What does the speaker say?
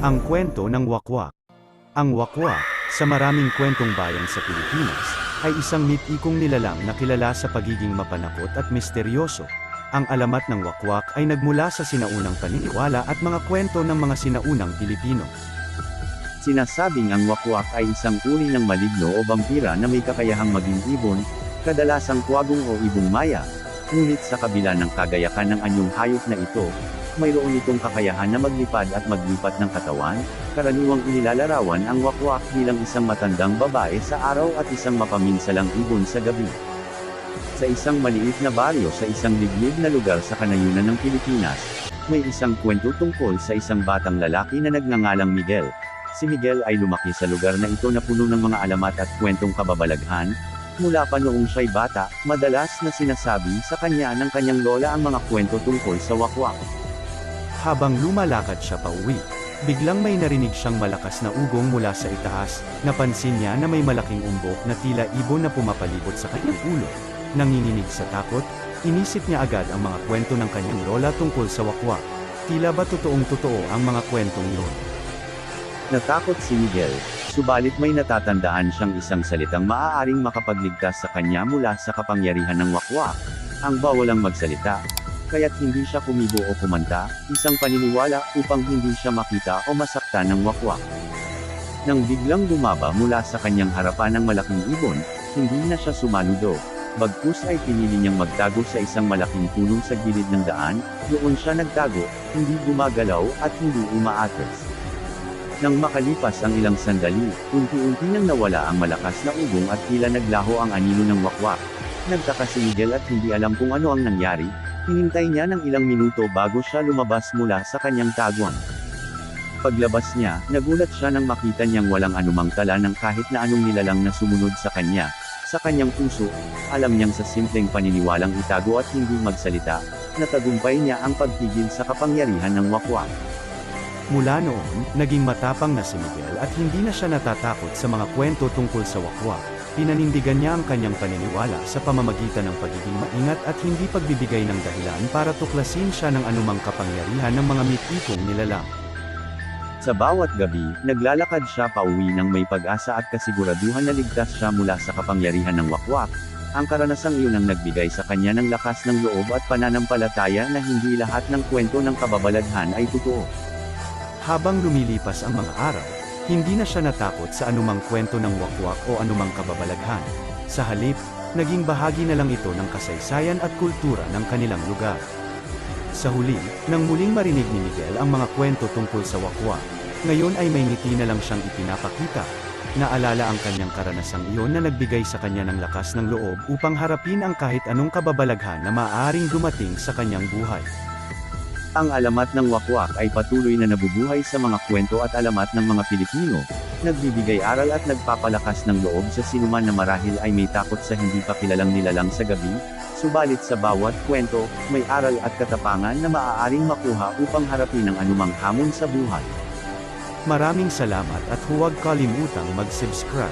Ang kwento ng wakwak. Ang wakwak, sa maraming kwentong bayan sa Pilipinas, ay isang mitikong nilalang na kilala sa pagiging mapanakot at misteryoso. Ang alamat ng wakwak ay nagmula sa sinaunang paniniwala at mga kwento ng mga sinaunang Pilipino. Sinasabing ang wakwak ay isang uri ng maligno o vampira na may kakayahang maging ibon, kadalasang kwagong o ibong maya. Ngunit sa kabila ng kagayakan ng anyong hayop na ito, mayroon itong kakayahan na maglipad at maglipat ng katawan, karaniwang inilalarawan ang wakwak bilang isang matandang babae sa araw at isang mapaminsalang ibon sa gabi. Sa isang maliit na baryo sa isang liblib na lugar sa kanayunan ng Pilipinas, may isang kwento tungkol sa isang batang lalaki na nagngangalang Miguel. Si Miguel ay lumaki sa lugar na ito na puno ng mga alamat at kwentong kababalaghan. Mula pa noong siya'y bata, madalas na sinasabi sa kanya ng kanyang lola ang mga kwento tungkol sa wakwak. Habang lumalakad siya pa uwi, biglang may narinig siyang malakas na ugong mula sa itaas, napansin niya na may malaking umbok na tila ibon na pumapalibot sa kanyang ulo. Nanginginig sa takot, inisip niya agad ang mga kwento ng kanyang lola tungkol sa wakwak. Tila ba totoong totoo ang mga kwentong yun? Natakot si Miguel, subalit may natatandaan siyang isang salitang maaaring makapagligtas sa kanya mula sa kapangyarihan ng wakwak. Ang bawalang magsalita. Kaya't hindi siya kumibo o kumanta, isang paniniwala upang hindi siya makita o masaktan ng wakwak. Nang biglang bumaba mula sa kanyang harapan ng malaking ibon, hindi na siya sumaludo. Bagkus ay pinili niyang magtago sa isang malaking puno sa gilid ng daan, doon siya nagtago, hindi gumagalaw at hindi umaatres. Nang makalipas ang ilang sandali, unti-unti nang nawala ang malakas na ugong at tila naglaho ang anino ng wakwak. Nagtaka si Miguel at hindi alam kung ano ang nangyari, hinintay niya ng ilang minuto bago siya lumabas mula sa kanyang taguan. Paglabas niya, nagulat siya nang makita niyang walang anumang tala ng kahit na anong nilalang na sumunod sa kanya. Sa kanyang puso, alam niyang sa simpleng paniniwalang itago at hindi magsalita, natagumpay niya ang pagpigil sa kapangyarihan ng wakwak. Mula noon, naging matapang na si Miguel at hindi na siya natatakot sa mga kwento tungkol sa wakwak. Pinanindigan niya ang kanyang paniniwala sa pamamagitan ng pagiging maingat at hindi pagbibigay ng dahilan para tuklasin siya ng anumang kapangyarihan ng mga mitikong nilalang. Sa bawat gabi, naglalakad siya pauwi ng may pag-asa at kasiguraduhan na ligtas siya mula sa kapangyarihan ng wakwak. Ang karanasang iyon ang nagbigay sa kanya ng lakas ng loob at pananampalataya na hindi lahat ng kwento ng kababalaghan ay totoo. Habang lumilipas ang mga araw, hindi na siya natakot sa anumang kwento ng wakwak o anumang kababalaghan. Sa halip, naging bahagi na lang ito ng kasaysayan at kultura ng kanilang lugar. Sa huli, nang muling marinig ni Miguel ang mga kwento tungkol sa wakwak, ngayon ay may ngiti na lang siyang ipinapakita. Naalala ang kanyang karanasang iyon na nagbigay sa kanya ng lakas ng loob upang harapin ang kahit anong kababalaghan na maaaring dumating sa kanyang buhay. Ang alamat ng wakwak ay patuloy na nabubuhay sa mga kwento at alamat ng mga Pilipino, nagbibigay aral at nagpapalakas ng loob sa sinuman na marahil ay may takot sa hindi pa kilalang nilalang sa gabi, subalit sa bawat kwento, may aral at katapangan na maaaring makuha upang harapin ang anumang hamon sa buhay. Maraming salamat at huwag kalimutang mag-subscribe.